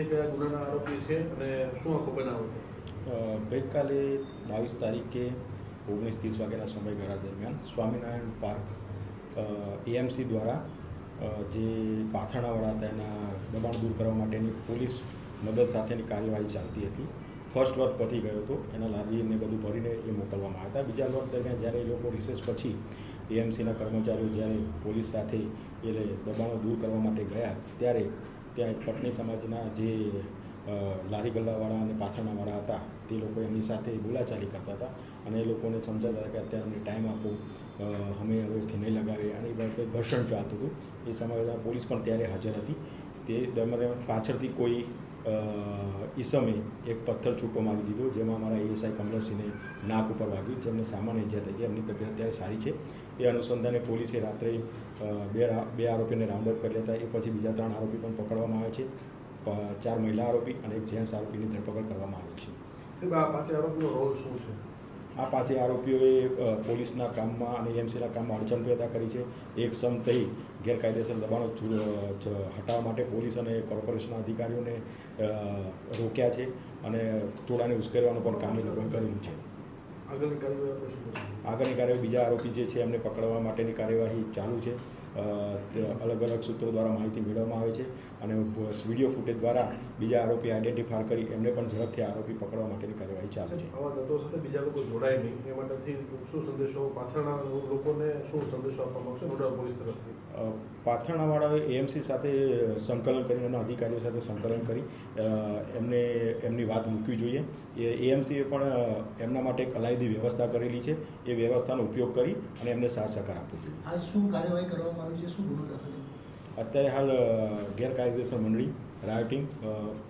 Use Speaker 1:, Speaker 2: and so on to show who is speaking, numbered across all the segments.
Speaker 1: છે કયા ગુનાના આરોપી છે અને શું આખો બનાવ
Speaker 2: ગઈકાલે બાવીસ તારીખે ઓગણીસ ત્રીસ વાગ્યાના સમયગાળા દરમિયાન સ્વામિનારાયણ પાર્ક એએમસી દ્વારા જે પાથરણાવાળા હતા એના દબાણ દૂર કરવા માટેની પોલીસ મદદ સાથેની કાર્યવાહી ચાલતી હતી. ફર્સ્ટ વર્ક પતી ગયો હતો. એના લારીને બધું ભરીને એ મોકલવામાં આવ્યા હતા. બીજા વર્ક દરમિયાન જ્યારે એ લોકો રિસેસ પછી એએમસીના કર્મચારીઓ જ્યારે પોલીસ સાથે એ દબાણો દૂર કરવા માટે ગયા, ત્યારે ત્યાં એક પટની સમાજના જે લારી ગલ્લાવાળા અને પાથરણાવાળા હતા, તે લોકો એમની સાથે બોલાચાલી કરતા હતા અને એ લોકોને સમજાતા હતા કે અત્યારે અમને ટાઈમ આપો અમે હવે નહીં લગાવીએ. અને એ બાબતે ઘર્ષણ ચાલતું હતું. એ સમયે પોલીસ પણ ત્યારે હાજર હતી. તે દરમિયાન પાછળથી કોઈ ઈસમે એક પથ્થર છૂટો મારી દીધો, જેમાં અમારા એએસઆઈ કમલસિંહને નાક ઉપર વાગ્યું. જેમને સામાન્ય ઇજા થઈ છે, એમની તબિયત અત્યારે સારી છે. એ અનુસંધાને પોલીસે રાત્રે બે બે આરોપીને રાઉન્ડઅપ કરી લેતા, એ પછી બીજા ત્રણ આરોપી પણ પકડવામાં આવે છે. ચાર મહિલા આરોપી અને એક જેન્ટ્સ આરોપીની ધરપકડ કરવામાં આવી છે.
Speaker 1: આ પાંચે આરોપીનો રોલ શું છે?
Speaker 2: આ પાંચે આરોપીઓએ પોલીસના કામમાં અને એમસીના કામમાં અડચણ પેદા કરી છે. એક સમ થઈ ગેરકાયદેસર દબાણો હટાવવા માટે પોલીસ અને કોર્પોરેશનના અધિકારીઓને રોક્યા છે અને ટોળાને ઉશ્કેરવાનું પણ કામ એ લોકોએ કરેલું છે
Speaker 1: આગળની કાર્યવાહી
Speaker 2: બીજા આરોપી જે છે એમને પકડવા માટેની કાર્યવાહી ચાલુ છે. અલગ અલગ સૂત્રો દ્વારા માહિતી મેળવવામાં આવે છે અને વીડિયો ફૂટેજ દ્વારા બીજા આરોપી આઈડેન્ટિફાય કરી એમને પણ ઝડપથી આરોપી પકડવા માટેની કાર્યવાહી ચાલે છે.
Speaker 1: આવા તત્વો સાથે બીજા લોકો જોડાય નહીં. એ માટેથી શું સંદેશો પાછળના લોકોને શું સંદેશો આપવા માંગશે? નોડલ પોલીસ તરફથી.
Speaker 2: પાથરણાવાળાએ એએમસી સાથે સંકલન કરીને એના અધિકારીઓ સાથે સંકલન કરી એમને એમની વાત મૂકવી જોઈએ. એ એએમસીએ પણ એમના માટે એક અલાયદી વ્યવસ્થા કરેલી છે. એ વ્યવસ્થાનો ઉપયોગ કરી અને એમને સાથ સહકાર આપવો જોઈએ
Speaker 3: આજ શું કાર્યવાહી કરવામાં આવી છે શું ગુનો દાખલ
Speaker 2: અત્યારે હાલ ગેરકાયદેસર મંડળી રાયોટિંગ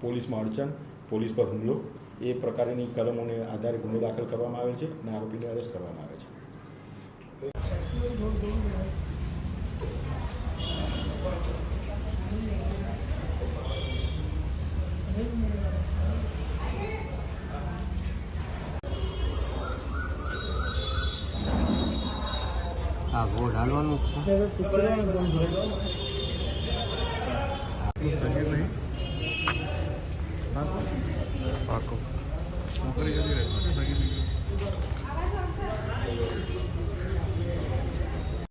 Speaker 2: પોલીસમાં અડચણ પોલીસ પર હુમલો એ પ્રકારની કલમોને આધારે ગુનો દાખલ કરવામાં આવે છે અને આરોપીને અરેસ્ટ કરવામાં આવે છે.
Speaker 4: હા વોટ હાલવાનું છે. પાકો.
Speaker 5: નોકરી જતી રહે